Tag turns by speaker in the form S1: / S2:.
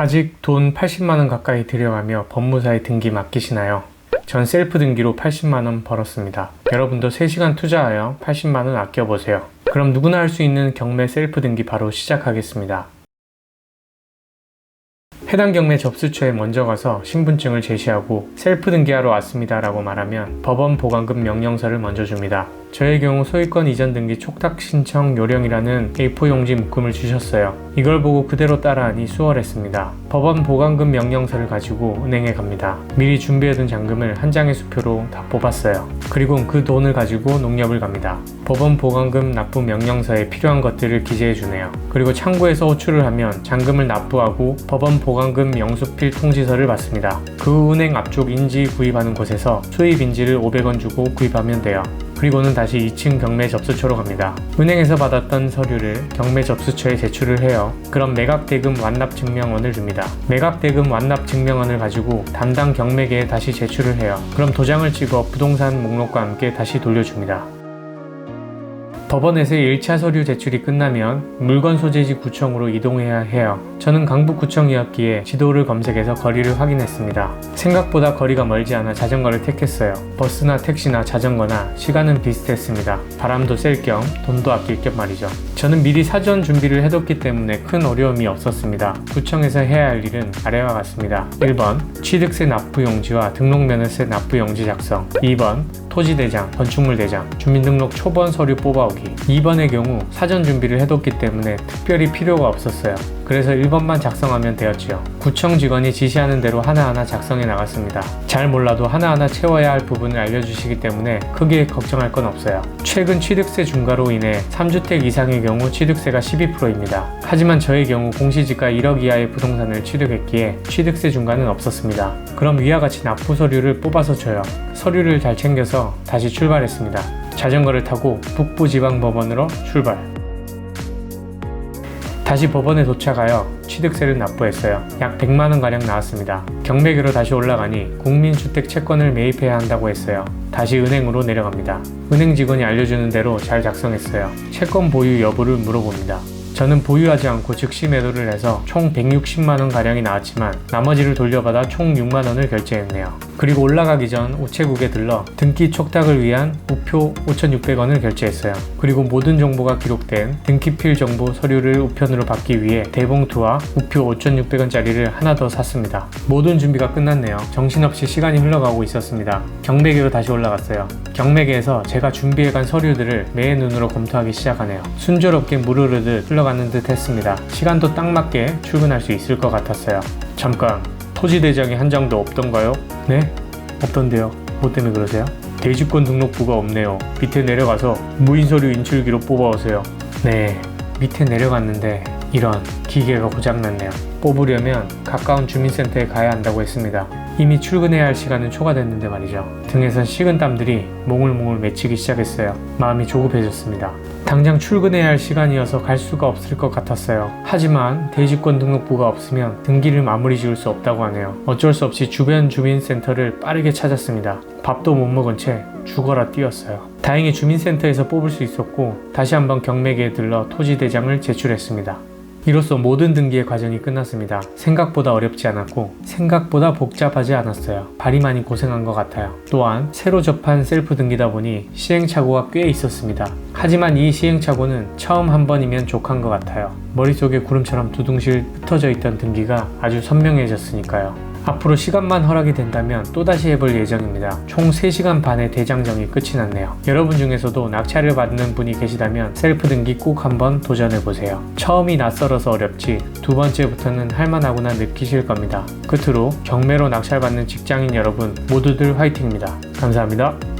S1: 아직 돈 80만원 가까이 들여가며 법무사에 등기 맡기시나요? 전 셀프 등기로 80만원 벌었습니다. 여러분도 3시간 투자하여 80만원 아껴보세요. 그럼 누구나 할 수 있는 경매 셀프 등기 바로 시작하겠습니다. 해당 경매 접수처에 먼저 가서 신분증을 제시하고 셀프 등기하러 왔습니다 라고 말하면 법원 보관금 명령서를 먼저 줍니다. 저의 경우 소유권 이전 등기 촉탁 신청 요령이라는 A4 용지 묶음을 주셨어요. 이걸 보고 그대로 따라하니 수월했습니다. 법원 보관금 명령서를 가지고 은행에 갑니다. 미리 준비해둔 잔금을 한 장의 수표로 다 뽑았어요. 그리고 그 돈을 가지고 농협을 갑니다. 법원 보관금 납부 명령서에 필요한 것들을 기재해 주네요. 그리고 창구에서 호출을 하면 잔금을 납부하고 법원 보관금 영수필 통지서를 받습니다. 그후 은행 앞쪽 인지 구입하는 곳에서 수입 인지를 500원 주고 구입하면 돼요. 그리고는 다시 2층 경매 접수처로 갑니다. 은행에서 받았던 서류를 경매 접수처에 제출을 해요. 그럼 매각 대금 완납 증명원을 줍니다. 매각 대금 완납 증명원을 가지고 담당 경매계에 다시 제출을 해요. 그럼 도장을 찍어 부동산 목록과 함께 다시 돌려줍니다. 법원에서 1차 서류 제출이 끝나면 물건 소재지 구청으로 이동해야 해요. 저는 강북구청이었기에 지도를 검색해서 거리를 확인했습니다. 생각보다 거리가 멀지 않아 자전거를 택했어요. 버스나 택시나 자전거나 시간은 비슷했습니다. 바람도 쐴 겸 돈도 아낄 겸 말이죠. 저는 미리 사전 준비를 해뒀기 때문에 큰 어려움이 없었습니다. 구청에서 해야 할 일은 아래와 같습니다. 1번 취득세 납부용지와 등록면허세 납부용지 작성 2번 토지대장, 건축물대장, 주민등록 초본 서류 뽑아오기 2번의 경우 사전 준비를 해뒀기 때문에 특별히 필요가 없었어요. 그래서 1번만 작성하면 되었지요. 구청 직원이 지시하는 대로 하나하나 작성해 나갔습니다. 잘 몰라도 하나하나 채워야 할 부분을 알려주시기 때문에 크게 걱정할 건 없어요. 최근 취득세 중과로 인해 3주택 이상의 경우 취득세가 12%입니다. 하지만 저의 경우 공시지가 1억 이하의 부동산을 취득했기에 취득세 중과는 없었습니다. 그럼 위와 같이 납부 서류를 뽑아서 줘요. 서류를 잘 챙겨서 다시 출발했습니다. 자전거를 타고 북부지방법원으로 출발. 다시 법원에 도착하여 취득세를 납부했어요. 약 100만원 가량 나왔습니다. 경매계로 다시 올라가니 국민주택 채권을 매입해야 한다고 했어요. 다시 은행으로 내려갑니다. 은행 직원이 알려주는 대로 잘 작성했어요. 채권 보유 여부를 물어봅니다. 저는 보유하지 않고 즉시 매도를 해서 총 160만원 가량이 나왔지만 나머지를 돌려받아 총 6만원을 결제했네요. 그리고 올라가기 전 우체국에 들러 등기 촉탁을 위한 우표 5,600원을 결제했어요. 그리고 모든 정보가 기록된 등기필 정보 서류를 우편으로 받기 위해 대봉투와 우표 5,600원짜리를 하나 더 샀습니다. 모든 준비가 끝났네요. 정신없이 시간이 흘러가고 있었습니다. 경매계로 다시 올라갔어요. 경매계에서 제가 준비해간 서류들을 매의 눈으로 검토하기 시작하네요. 순조롭게 물 흐르듯 흘러가는 듯 했습니다. 시간도 딱 맞게 출근할 수 있을 것 같았어요. 잠깐, 토지대장이 한 장도 없던가요? 네? 없던데요. 뭐 때문에 그러세요? 대지권 등록부가 없네요. 밑에 내려가서 무인서류 인출기로 뽑아오세요. 네, 밑에 내려갔는데 이런 기계가 고장났네요. 뽑으려면 가까운 주민센터에 가야 한다고 했습니다. 이미 출근해야 할 시간은 초과됐는데 말이죠. 등에선 식은 땀들이 몽울몽울 맺히기 시작했어요. 마음이 조급해졌습니다. 당장 출근해야 할 시간이어서 갈 수가 없을 것 같았어요. 하지만 대지권 등록부가 없으면 등기를 마무리 지을 수 없다고 하네요. 어쩔 수 없이 주변 주민센터를 빠르게 찾았습니다. 밥도 못 먹은 채 죽어라 뛰었어요. 다행히 주민센터에서 뽑을 수 있었고 다시 한번 경매계에 들러 토지대장을 제출했습니다. 이로써 모든 등기의 과정이 끝났습니다. 생각보다 어렵지 않았고 생각보다 복잡하지 않았어요. 발이 많이 고생한 것 같아요. 또한 새로 접한 셀프 등기다 보니 시행착오가 꽤 있었습니다. 하지만 이 시행착오는 처음 한 번이면 족한 것 같아요. 머릿속에 구름처럼 두둥실 흩어져 있던 등기가 아주 선명해졌으니까요. 앞으로 시간만 허락이 된다면 또다시 해볼 예정입니다. 총 3시간 반의 대장정이 끝이 났네요. 여러분 중에서도 낙찰을 받는 분이 계시다면 셀프 등기 꼭 한번 도전해보세요. 처음이 낯설어서 어렵지 두 번째부터는 할만하구나 느끼실 겁니다. 끝으로 경매로 낙찰받는 직장인 여러분 모두들 화이팅입니다. 감사합니다.